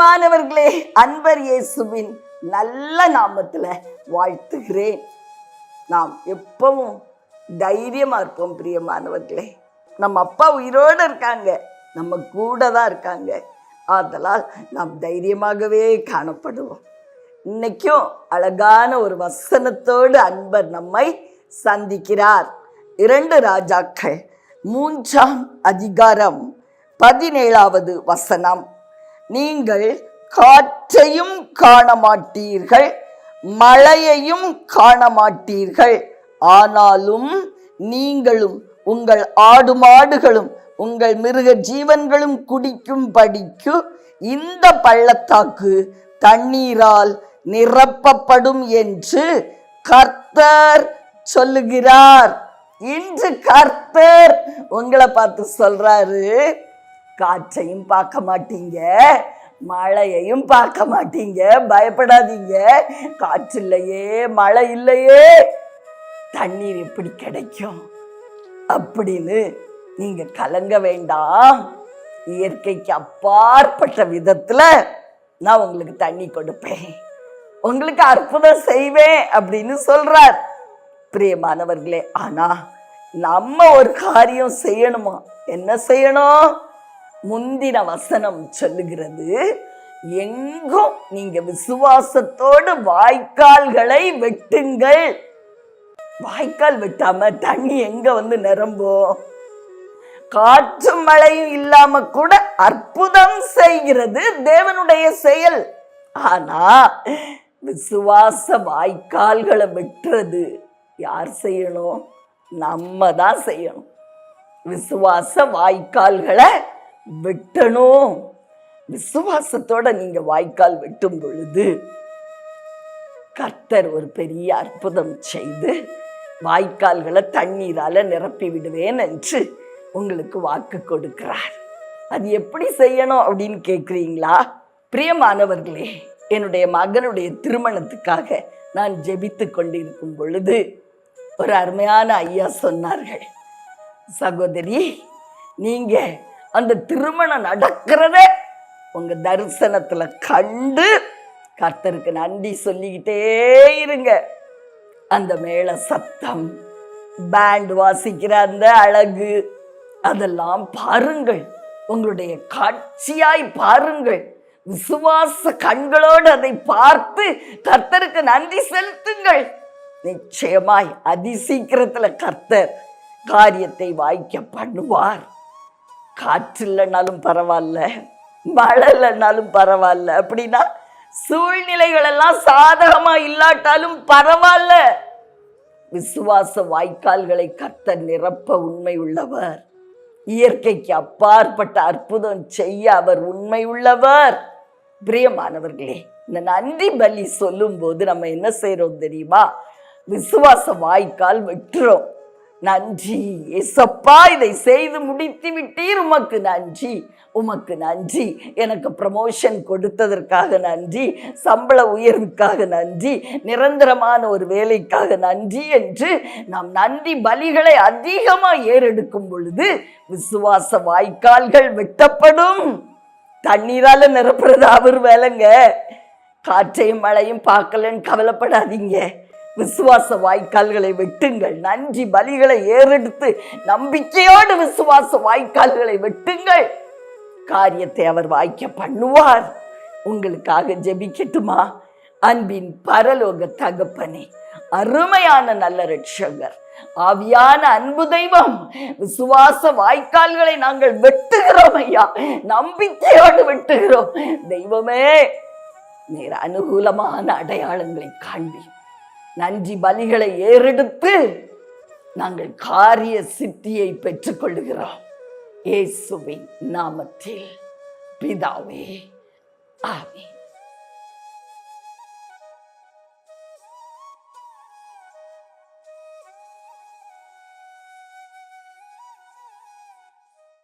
பிரியமானவர்களே அன்பர் இயேசுவின் நல்ல நாமத்தில் வாழ்த்துகிறேன். நாம் எப்பவும் தைரியமாக இருப்போம் பிரியமானவர்களே. நம்ம அப்பா உயிரோடு இருக்காங்க நம்ம கூட தான் இருக்காங்க. ஆதலால் நாம் தைரியமாகவே காணப்படுவோம். இன்னைக்கும் அழகான ஒரு வசனத்தோடு அன்பர் நம்மை சந்திக்கிறார். இரண்டு ராஜாக்கள் மூன்றாம் அதிகாரம் பதினேழாவது வசனம். நீங்கள் காற்றையும் காண மாட்டீர்கள் மழையையும் காண மாட்டீர்கள் ஆனாலும் நீங்களும் உங்கள் ஆடு மாடுகளும் உங்கள் மிருக ஜீவன்களும் குடிக்கும் படிக்கு இந்த பள்ளத்தாக்கு தண்ணீரால் நிரப்பப்படும் என்று கர்த்தர் சொல்லுகிறார். இன்று கர்த்தர் உங்களை பார்த்து சொல்றாரு காற்றையும் பார்க்க மாட்டீங்க மழையையும் பார்க்க மாட்டீங்க பயப்படாதீங்க. காற்று இல்லையே மழை இல்லையே. தண்ணீர் எப்படி கிடைக்கும். அப்படின்னு நீங்க கலங்க வேண்டாம். இயற்கைக்கு அப்பாற்பட்ட விதத்துல நான் உங்களுக்கு தண்ணி கொடுப்பேன். உங்களுக்கு அற்புதம் செய்வேன் அப்படின்னு சொல்றார். பிரியமானவர்களே ஆனா நம்ம ஒரு காரியம் செய்யணுமா? என்ன செய்யணும்? முந்தின வசனம் சொல்லுகிறது எங்கும் நீங்க விசுவாசத்தோடு வாய்க்கால்களை வெட்டுங்கள். வாய்க்கால் வெட்டாம தண்ணி எங்க வந்து நிரம்பும்? காற்று மழையும் இல்லாம கூட அற்புதம் செய்கிறது தேவனுடைய செயல். ஆனா விசுவாச வாய்க்கால்களை வெட்டுறது யார் செய்யணும்? நம்ம தான் செய்யணும். விசுவாச வாய்க்கால்களை வெட்டணும் விசுவாசத்தோட நீங்க வாய்க்கால் வெட்டும் பொழுது கர்த்தர் ஒரு பெரிய அற்புதம் செய்து வாய்க்கால்களை தண்ணீரால நிரப்பி விடுவேன் என்று உங்களுக்கு வாக்கு கொடுக்கிறார். அது எப்படி செய்யணும் அப்படின்னு கேட்குறீங்களா பிரியமானவர்களே என்னுடைய மகனுடைய திருமணத்துக்காக நான் ஜெபித்து கொண்டிருக்கும் பொழுது ஒரு அருமையான ஐயா சொன்னார்கள் சகோதரி நீங்கள் அந்த திருமணம் நடக்கிறத உங்க தரிசனத்துல கண்டு கர்த்தருக்கு நன்றி சொல்லிக்கிட்டே இருங்க. அந்த மேல சத்தம் பேண்ட் வாசிக்கிற அந்த அழகு அதெல்லாம் பாருங்கள். உங்களுடைய காட்சியாய் பாருங்கள். விசுவாச கண்களோடு அதை பார்த்து கர்த்தருக்கு நன்றி செலுத்துங்கள். நிச்சயமாய் அதிசீக்கிரத்துல கர்த்தர் காரியத்தை வாய்க்க பண்ணுவார். காற்று இல்லைனாலும் பரவாயில்ல மழை இல்லைனாலும் பரவாயில்ல அப்படின்னா சூழ்நிலைகள் எல்லாம் இல்லாட்டாலும் பரவாயில்ல. விசுவாச வாய்க்கால்களை கத்த நிரப்ப உண்மை உள்ளவர். இயற்கைக்கு அப்பாற்பட்ட அற்புதம் செய்ய அவர் உண்மை உள்ளவர். பிரியமானவர்களே இந்த நன்றி பலி சொல்லும்போது நம்ம என்ன செய்கிறோம் தெரியுமா? விசுவாச வாய்க்கால் வெட்டுறோம். நன்றி. எசப்பா இதை செய்து முடித்து விட்டீர். உமக்கு நன்றி. உமக்கு நன்றி. எனக்கு ப்ரமோஷன் கொடுத்ததற்காக நன்றி. சம்பள உயர்வுக்காக நன்றி. நிரந்தரமான ஒரு வேலைக்காக நன்றி என்று நாம் நன்றி பலிகளை அதிகமாக ஏறெடுக்கும் பொழுது விசுவாச வாய்க்கால்கள் வெட்டப்படும். தண்ணீரால நிரப்புறது அவர் வேலைங்க. காற்றையும் மழையும் பார்க்கலன்னு கவலைப்படாதீங்க. விசுவாச வாய்க்கால்களை வெட்டுங்கள். நன்றி பலிகளை ஏறெடுத்து நம்பிக்கையோடு விசுவாச வாய்க்கால்களை வெட்டுங்கள். காரியத்தை அவர் வாய்க்க பண்ணுவார். உங்களுக்காக ஜெபிக்கட்டுமா? அன்பின் பரலோக தகப்பனே அருமையான நல்ல ரட்சகர் ஆவியான அன்பு தெய்வம் விசுவாச வாய்க்கால்களை நாங்கள் வெட்டுகிறோம் ஐயா. நம்பிக்கையோடு வெட்டுகிறோம். தெய்வமே நீர் அனுகூலமான அடையாளங்களை காண்பி நன்றி பலிகளை ஏறெடுத்து நாங்கள் காரிய சித்தியை பெற்றுக்கொள்கிறோம் இயேசுவின் நாமத்தில் பிதாவே ஆமே